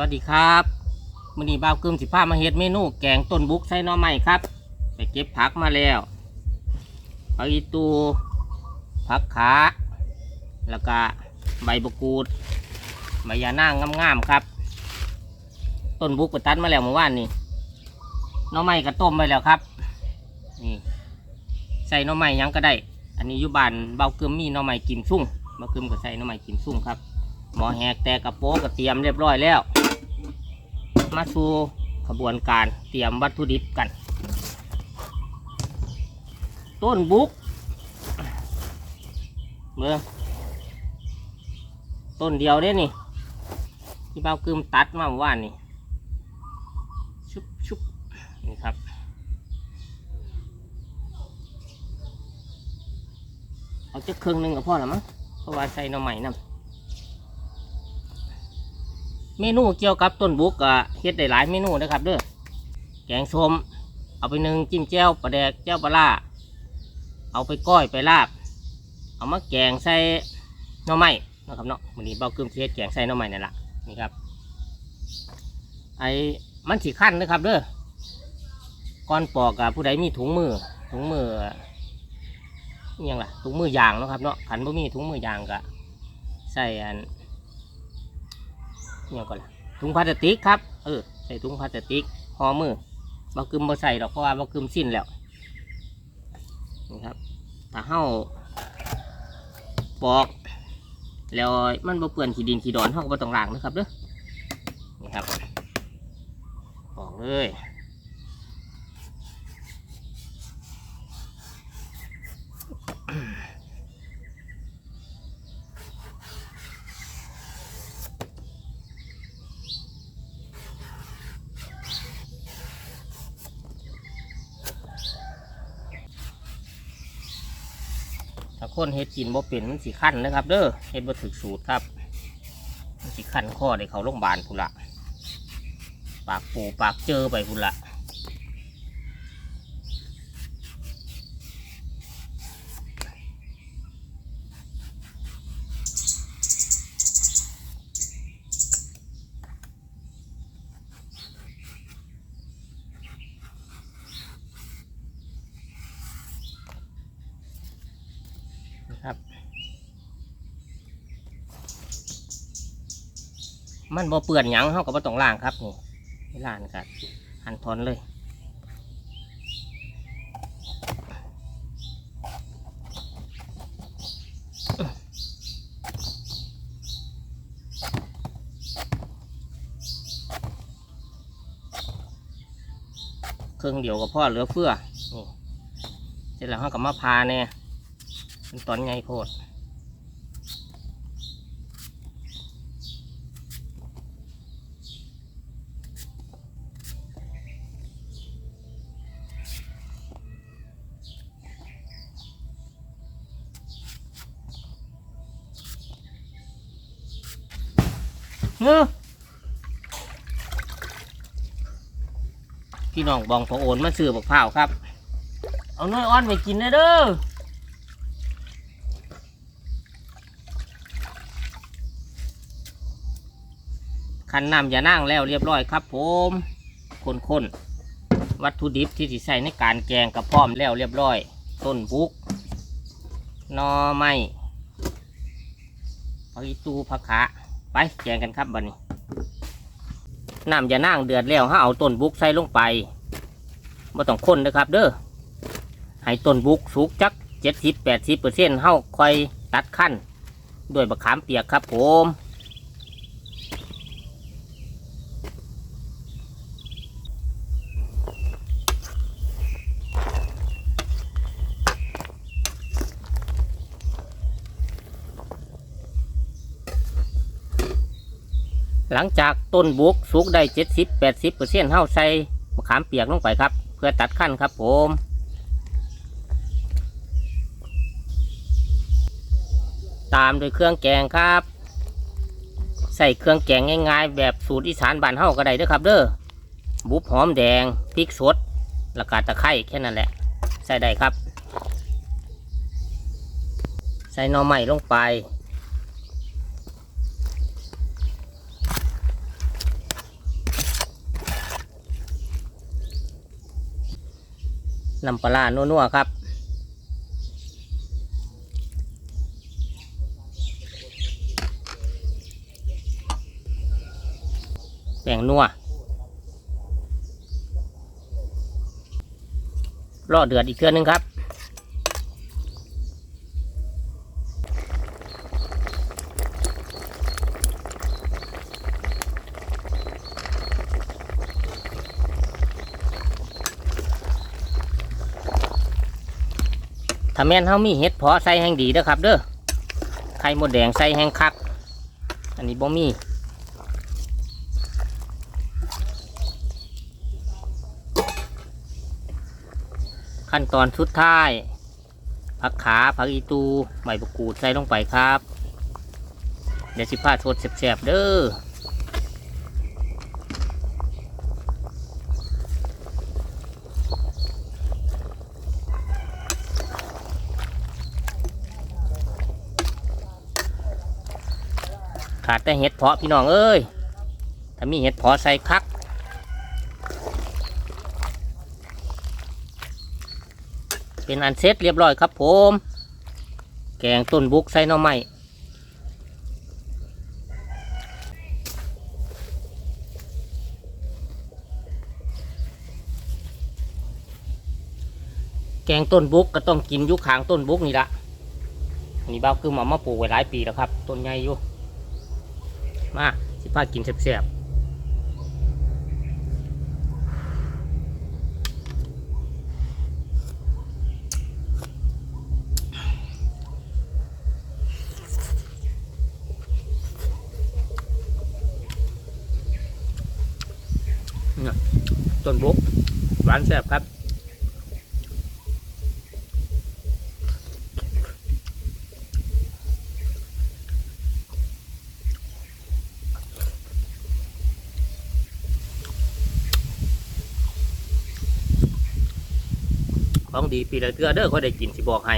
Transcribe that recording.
วัสดีครับมื้อนี้บ่าวกึมสิพามาเฮ็ดเมนู แกงต้นบุกใส่น่อไม้ครับ ไปเก็บผักมาแล้วผักอีตูผักขาแล้วก็ใบบกูดใบยานางงามๆครับ ต้นบุกไปตัดมาแล้วเมื่อวานนี่น่อไม้ก็ต้มไปแล้วครับ นี่ ใส่น่อไม้หยังก็ได้ อันนี้ยู่บ้านเบาวกึมมีน่อไม้กิมซุ่งเบาวกึมก็ใส่น่อไม้กิมซุ่งครับหมอแหกแต่กระโปงก็เตรียมเรียบร้อยแล้ว มาสู่ขบวนการเตรียมวัตถุดิบกัน ต้นบุกเมื่อต้นเดียวเด้นี่ ที่เบากึมตัดมาเมื่อวานนี่ ชุบชุบนี่ครับเอาจะครึ่งหนึ่งก็พอแล้วมั้งเพราะว่าใส่หน่อใหม่นำ เมนูเกี่ยวกับต้นบุกเฮ็ดได้หลายเมนูนะครับเด้อแกงส้มเอาไปหนึ่งจิ้มแจ่วปลาแดกแจ่วปลาล่าเอาไปก้อยไปลาบ เอามาแกงใส่หน่อไม้นะครับเนาะวันนี้เบากึมสิเฮ็ดแกงใส่หน่อไม้นี่นละนี่ครับไอ้มันสีขั้นนะครับเด้อก่อนปอกกับผู้ใดมีถุงมือถุงมือยังล่ะถุงมือยางนะครับเนาะขันบ่มีถุงมือยางก็ใส่อัน เนี่ยก่อนละถุงพลาสติกครับ เออ ใส่ถุงพลาสติกห่อมือบากึมบ่ใส่หรอกเพราะว่าบากึมสิ้นแล้วนี่ครับถ้าเห่าปอก แล้วมันบ่เปื้อนขี้ดินขี้ดอนเห่าก็บ่ต้องล้างนะครับเด้อนี่ครับปอกเลย ถ้าคนเฮ็ดกินบ่เป็นมันสิขั้นนะครับ เด้อเฮ็ดบ่ถึกสูตรครับมันสิขั้นข้อได้เขาโรงพยาบาลพุ่นละปากปูปากเจอไปพุ่นละ มันบ่เปื่อนหยังเขาก็บ่ต้องล้างครับนี่ล้างนะครับหั่นทอนเลยเครื่องเดียวกับพ่อเหลือเฟือนี่เสร็จแล้วเขาก็มาพาเนี่ยเป็นตอนไงโพด เฮ้อพี่น้องบองพอโอนมาซื้อบักพร้าวครับ เอาน้อยอ้อนไปกินนะเด้อขันน้ำยานั่งแล้วเรียบร้อยครับผมคนๆวัตถุดิบที่สิใส่ในการแกงกระพร้อมแล้วเรียบร้อย ต้นบุกนอไม้ผักอีตูผักขา ไปแจงกันครับบัดนี้น้ำยานั่งเดือดแล้วห้าเอาต้นบุกใส่ลงไปไม่ต้องคนนะครับ เด้อให้ต้นบุกสุกจักเจ็ดสิบแปดสิบเปอร์เซ็นต์เฮาค่อยตัดขั้นด้วยบะขามเปียกครับผม หลังจากต้นบุกสุกได้เจ็ดสิบแปดสิบเปอร์เซ็นต์เฮาใส่มะขามเปียกลงไปครับ เพื่อตัดขั้นครับผมตามด้วยเครื่องแกงครับ ใส่เครื่องแกงง่าย ๆ แบบสูตรอีสานบ้านเฮาก็ได้เด้อครับ เด้อบุบหอมแดงพริกสดล้วก็ตะไคร้แค่นั้นแหละ ใส่ได้ครับ ใส่หน่อไม้ลงไป น้ำปลานัวๆครับแป้งนัวรอเดือดอีกเทื่อนึงครับ ถ้าแม่นเฮามีเห็ดเพาะใส่แห้งดีเด้อครับ เด้อไข่หมดแดงใส่แห้งคัก อันนี้บ่มีขั้นตอนสุดท้ายผักขาผักอีตูใบมะกรูดใส่ลงไปครับ เดี๋ยวสิพาสดแสบๆเด้อ ขาดแต่เห็ดเพาะพี่น้องเอ้ยถ้ามีเห็ดเพาะใส่คักเป็นอันเสร็จเรียบร้อยครับผม แกงต้นบุกใส่หน่อไม้แกงต้นบุกก็ต้องกินยุคขางต้นบุกนี่ละอันนี้บ้าวคือหมามาปลูกไว้หลายปีแล้วครับ ต้นใหญ่อยู่ มาสิพากินแซ่บเนี่ยต้นบุกหวานแซ่บครับ ของดีปีละเทือเด้อเขาได้กินสิบอกให้